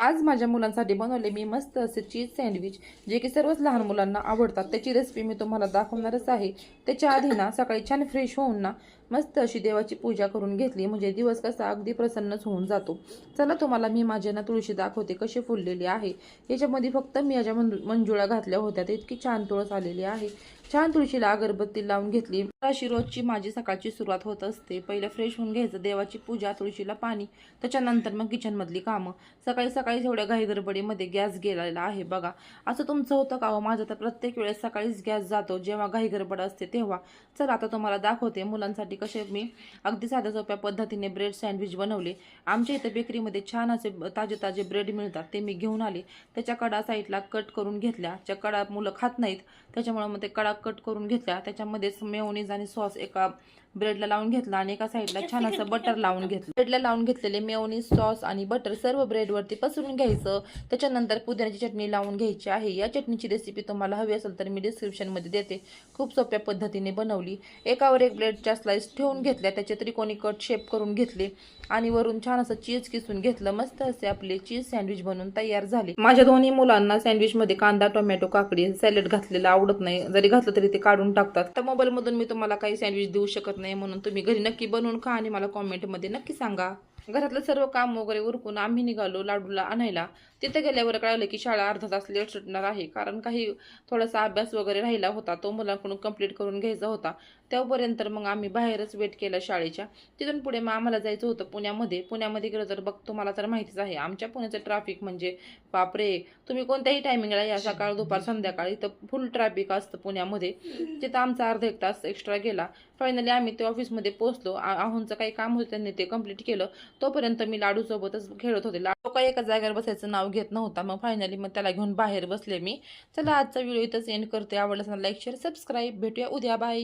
आज माझ्या मुलांसाठी बनवले मी मस्त असे चीज सँडविच जे की सर्वच लहान मुलांना आवडतात. त्याची रेसिपी मी तुम्हाला दाखवणारच आहे. त्याच्या आधी ना सकाळी छान फ्रेश होऊन ना मस्त अशी देवाची पूजा करून घेतली. म्हणजे दिवस कसा अगदी प्रसन्नच होऊन जातो. चला तुम्हाला मी माझ्या ना तुळशी दाखवते कशी फुललेली आहे. याच्यामध्ये फक्त मी याच्या मंजुळा घातल्या होत्या. ते इतकी छान तुळस आलेली आहे. छान तुळशीला अगरबत्ती लावून घेतली. अशी रोजची माझी सकाळची सुरुवात होत असते. पहिलं फ्रेश होऊन घ्यायचं. देवाची पूजा तुळशीला पाणी. त्याच्यानंतर मग किचनमधली कामं. सकाळी सकाळी एवढ्या घाई गडबडीमध्ये गॅस गेलेला आहे बघा. असं तुमचं होतं का हो? माझं तर प्रत्येक वेळेस सकाळीच गॅस जातो. जेव्हा घाई गडबड असते तेव्हा. चला आता तुम्हाला दाखवते मुलांसाठी कसे मी अगदी साध्या सोप्या पद्धतीने ब्रेड सँडविच बनवले. आमच्या इथं बेकरीमध्ये छान असे ताजे ताजे ब्रेड मिळतात ते मी घेऊन आले. त्याच्या कडा साईडला कट करून घेतल्या. त्या कडा मुलं खात नाहीत त्याच्यामुळे मग ते कडा कट करून घेतल्या. त्याच्यामध्येच मेयोनीज आणि सॉस एका ब्रेडला लावून घेतला आणि एका साईडला छान असं बटर लावून घेतलं. ब्रेडला लावून घेतलेले मेयोनीज सॉस आणि बटर सर्व ब्रेडवरती पसरून घ्यायचं. त्याच्यानंतर पुदिन्याची चटणी लावून घ्यायची आहे. या चटणीची रेसिपी तुम्हाला हवी असेल तर मी डिस्क्रिप्शनमध्ये देते. खूप सोप्या पद्धतीने बनवली. एकावर एक ब्रेडच्या स्लाइस ठेवून घेतल्या त्याचे त्रिकोणी कट शेप करून घेतले आणि वरून छान असं चीज किसून घेतलं मस्त असे आपले चीज सँडविच बनवून तयार झाले. माझ्या दोन्ही मुलांना सँडविचमध्ये कांदा टोमॅटो काकडी सॅलड घातलेलं आवडत नाही. जरी घातलं तरी ते काढून टाकतात. तर मोबाईलमधून मी तुम्हाला काही सँडविच देऊ शकत नाही म्हणून तुम्ही घरी नक्की बनवून खा आणि मला कॉमेंटमध्ये नक्की सांगा. घरातलं सर्व काम वगैरे उरकून आम्ही निघालो लाडूला आणायला. तिथे गेल्यावर कळालं की शाळा अर्धा तास लेट सुटणार आहे. कारण काही थोडासा अभ्यास वगैरे राहिला होता तो मुलांकडून कंप्लीट करून घ्यायचा होता. तेव्हापर्यंत मग आम्ही बाहेरच वेट केला शाळेच्या. तिथून पुढे मग आम्हाला जायचं होतं पुण्यामध्ये. पुण्यामध्ये गेलं तर बघ तुम्हाला तर माहितीच आहे आमच्या पुण्याचं ट्रॅफिक म्हणजे बापरे! तुम्ही कोणत्याही टायमिंगला या सकाळ दुपार संध्याकाळी तर फुल ट्रॅफिक असतं पुण्यामध्ये. तिथं आमचा अर्धा एक तास एक्स्ट्रा गेला. फायनली आम्ही ते ऑफिसमध्ये पोहोचलो. आ- आहोंचं काही काम होतं त्यांनी ते कंप्लीट केलं. तोपर्यंत मी लाडूसोबतच खेळत होते. लाडू काही एका जागेवर बसायचं नाव घेत नव्हता. मग फायनली मग त्याला घेऊन बाहेर बसले मी. चला आजचा व्हिडिओ इथंच एंड करते आवडला लाईक शेअर सबस्क्राईब भेटूया उद्या. बाय